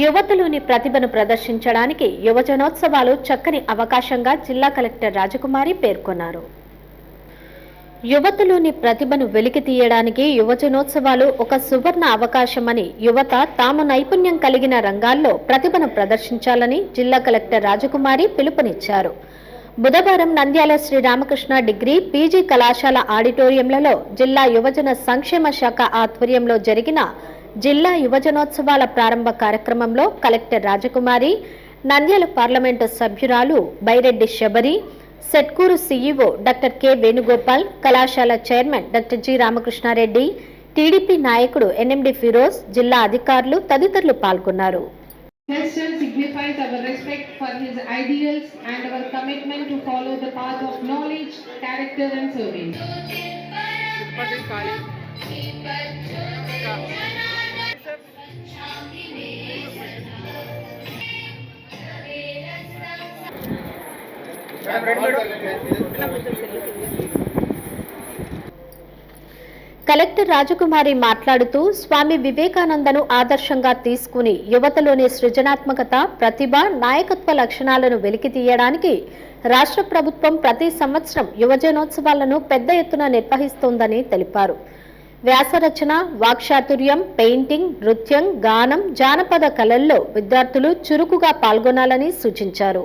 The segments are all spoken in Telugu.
యువతలోని ప్రతిభను ప్రదర్శించడానికి యువజనోత్సవాలు చక్కని అవకాశంగా జిల్లా కలెక్టర్ రాజకుమారి పేర్కొన్నారు. యువతలోని ప్రతిభను వెలికి తీయడానికి యువజనోత్సవాలు ఒక సువర్ణ అవకాశమని యువత తాము నైపుణ్యం కలిగిన రంగాల్లో ప్రతిభను ప్రదర్శించాలని జిల్లా కలెక్టర్ రాజకుమారి పిలుపునిచ్చారు. బుధవారం నంద్యాల శ్రీరామకృష్ణ డిగ్రీ పీజీ కళాశాల ఆడిటోరియంలలో జిల్లా యువజన సంక్షేమ శాఖ ఆధ్వర్యంలో జరిగిన జిల్లా యువజనోత్సవాల ప్రారంభ కార్యక్రమంలో కలెక్టర్ రాజకుమారి నంద్యాల పార్లమెంటు సభ్యురాలు Byreddy Shabari Setkur CEO doctor K Venugopal కళాశాల chairman doctor G Ramakrishna Reddy TDP నాయకుడు ఎన్ఎండి ఫిరోజ్ జిల్లా అధికారులు తదితరులు పాల్గొన్నారు Gesture signifies our respect for his ideals and our commitment to follow the path of knowledge, character and service. Collector Rajakumari మాట్లాడుతూ స్వామి వివేకానందను ఆదర్శంగా తీసుకుని యువతలోని సృజనాత్మకత ప్రతిభ నాయకత్వ లక్షణాలను వెలికి తీయడానికి రాష్ట్ర ప్రభుత్వం ప్రతి సంవత్సరం యువజనోత్సవాలను పెద్ద ఎత్తున నిర్వహిస్తోందని తెలిపారు. వ్యాసరచన వాక్చాతుర్యం పెయింటింగ్ నృత్యం గానం జానపద కళల్లో విద్యార్థులు చురుకుగా పాల్గొనాలని సూచించారు.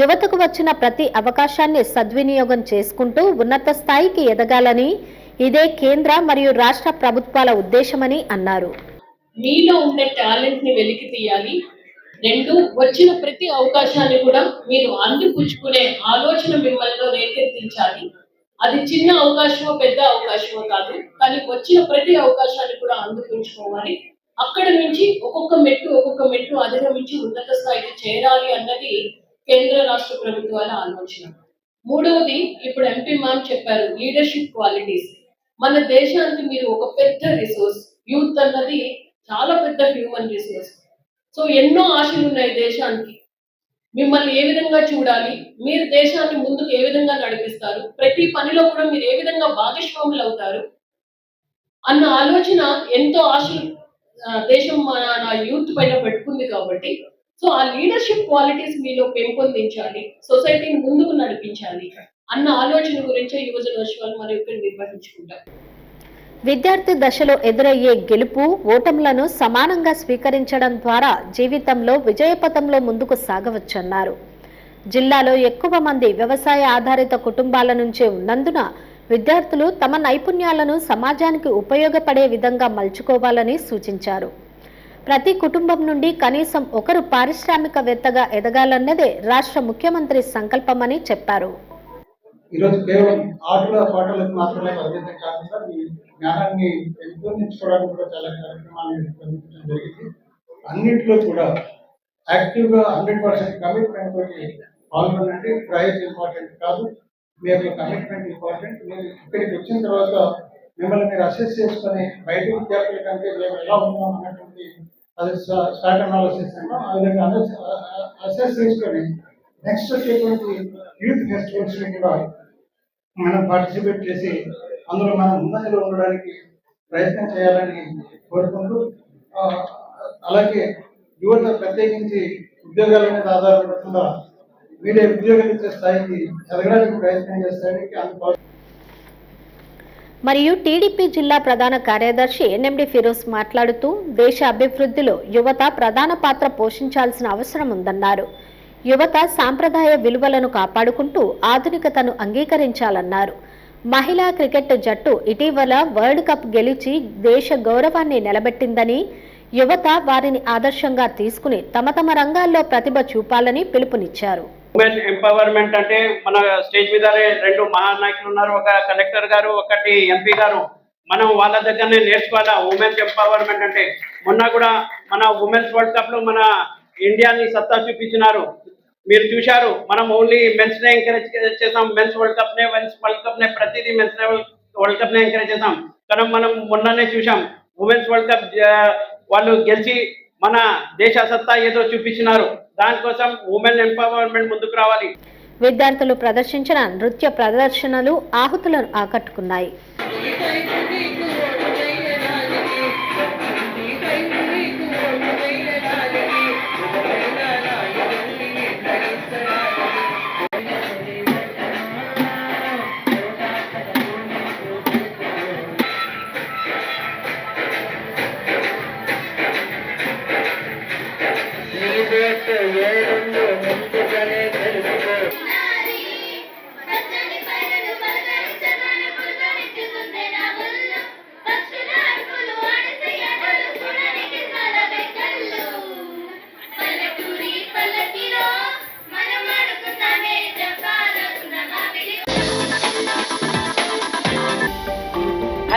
యువతకు వచ్చిన ప్రతి అవకాశాన్ని సద్వినియోగం చేసుకుంటూ ఉన్నత స్థాయికి ఎదగాలని ఇదే కేంద్ర మరియు రాష్ట్ర ప్రభుత్వాల ఉద్దేశమని అన్నారు. మీలో ఉండే టాలెంట్ని వెలికి తీయాలి. రెండు వచ్చిన ప్రతి అవకాశాన్ని కూడా మీరు అందిపుచ్చుకునే ఆలోచన మిమ్మల్ని రేకెత్తించాలి. అది చిన్న అవకాశమో పెద్ద అవకాశమో కాదు. కానీ వచ్చిన ప్రతి అవకాశాన్ని కూడా అందుకుంచుకోవాలి అక్కడ నుంచి ఒక్కొక్క మెట్టు ఒక్కొక్క మెట్టు అధిగమించి ఉన్నత స్థాయికి చేరాలి అన్నది కేంద్ర రాష్ట్ర ప్రభుత్వాల ఆలోచన. మూడవది ఇప్పుడు ఎంపీ మ్యామ్ చెప్పారు లీడర్షిప్ క్వాలిటీస్ మన దేశానికి మీరు ఒక పెద్ద రిసోర్స్ యూత్ అన్నది చాలా పెద్ద హ్యూమన్ రిసోర్స్ సో ఎన్నో ఆశలు ఉన్నాయి దేశానికి. మిమ్మల్ని ఏ విధంగా చూడాలి? మీరు దేశాన్ని ముందుకు ఏ విధంగా నడిపిస్తారు? ప్రతి పనిలో కూడా మీరు ఏ విధంగా భాగస్వాములు అవుతారు? అన్న ఆలోచన ఎంతో ఆశలు దేశం మన యూత్ పైన పెట్టుకుంది కాబట్టి. సో ఆ లీడర్షిప్ క్వాలిటీస్ మీలో పెంపొందించాలి సొసైటీని ముందుకు నడిపించాలి అన్న ఆలోచన గురించే యువజనోత్సవాలు మనం ఇక్కడ నిర్వహించుకుంటాం. విద్యార్థి దశలో ఎదురయ్యే గెలుపు ఓటములను సమానంగా స్వీకరించడం ద్వారా జీవితంలో విజయపథంలో ముందుకు సాగవచ్చన్నారు. జిల్లాలో ఎక్కువ మంది వ్యవసాయ ఆధారిత కుటుంబాల నుంచే ఉన్నందున విద్యార్థులు తమ నైపుణ్యాలను సమాజానికి ఉపయోగపడే విధంగా మలుచుకోవాలని సూచించారు. ప్రతి కుటుంబం నుండి కనీసం ఒకరు పారిశ్రామికవేత్తగా ఎదగాలన్నదే రాష్ట్ర ముఖ్యమంత్రి సంకల్పమని చెప్పారు. ఈరోజు కేవలం ఆటల పాటలకు మాత్రమే పరిమితం కాకుండా మీ జ్ఞానాన్ని పెంపొందించుకోవడానికి కూడా చాలా కార్యక్రమాన్ని నిర్వహించడం జరిగింది. అన్నింటిలో కూడా యాక్టివ్గా హండ్రెడ్ పర్సెంట్ కమిట్మెంట్ తోటి పాల్గొనండి. ప్రైజ్ ఇంపార్టెంట్ కాదు. మీ యొక్క కమిట్మెంట్ ఇంపార్టెంట్. మీరు ఇక్కడికి వచ్చిన తర్వాత మిమ్మల్ని మీరు అసెస్ చేసుకొని బయట విద్యార్థుల కంటే మేము ఎలా ఉన్నాం అన్నటువంటి అది స్టార్ట్ అనాలిసిస్ అంటాం ఆ విధంగా అసెస్ చేసుకొని నెక్స్ట్ వచ్చేటువంటి యూత్ ఫెస్టివల్స్ కూడా మనం పార్టిసిపేట్ చేసి అందులో మనం ముందంజలో ఉండడానికి ప్రయత్నం చేయాలని కోరుకుంటూ అలాగే యువత ప్రత్యేకించి ఉద్యోగాల మీద ఆధారపడకుండా మీరే ఉద్యోగం ఇచ్చే స్థాయికి ఎదగడానికి ప్రయత్నం చేస్తానికి అందుబాటు మరియు టీడీపీ జిల్లా ప్రధాన కార్యదర్శి ఎన్ఎండి ఫిరోజ్ మాట్లాడుతూ దేశ అభివృద్ధిలో యువత ప్రధాన పాత్ర పోషించాల్సిన అవసరం ఉందన్నారు. యువత సాంప్రదాయ విలువలను కాపాడుకుంటూ ఆధునికతను అంగీకరించాలన్నారు. మహిళా క్రికెట్ జట్టు ఇటీవల వరల్డ్ కప్ గెలిచి దేశ గౌరవాన్ని నిలబెట్టిందని యువత వారిని ఆదర్శంగా తీసుకుని తమ తమ రంగాల్లో ప్రతిభ చూపాలని పిలుపునిచ్చారు. ఉమెన్ ఎంపవర్మెంట్ అంటే మన స్టేజ్ మీద రెండు మహానాయకులు ఉన్నారు. ఒక కలెక్టర్ గారు ఒకటి ఎంపీ గారు. మనం వాళ్ళ దగ్గరనే నేర్చుకోవాలా? ఉమెన్స్ ఎంపవర్మెంట్ అంటే. మొన్న కూడా మన ఉమెన్స్ వరల్డ్ కప్లో మన ఇండియాని సత్తా చూపించినారు. మీరు చూశారు మనం ఓన్లీ మెన్స్ నే ఎంకరేజ్ చేసాం మెన్స్ వరల్డ్ కప్ నే మెన్స్ వరల్డ్ కప్ నే ప్రతిదీ మెన్స్ వరల్డ్ కప్ నే ఎంకరేజ్ చేసాం. కానీ మనం మొన్ననే చూసాం ఉమెన్స్ వరల్డ్ కప్ వాళ్ళు గెలిచి మన దేశ సత్తా ఏదో చూపించినారు. దానికోసం ఉమెన్ ఎంపవర్మెంట్ ముందుకు రావాలి. విద్యార్థులు ప్రదర్శించిన నృత్య ప్రదర్శనలు ఆహుతులను ఆకట్టుకున్నాయి.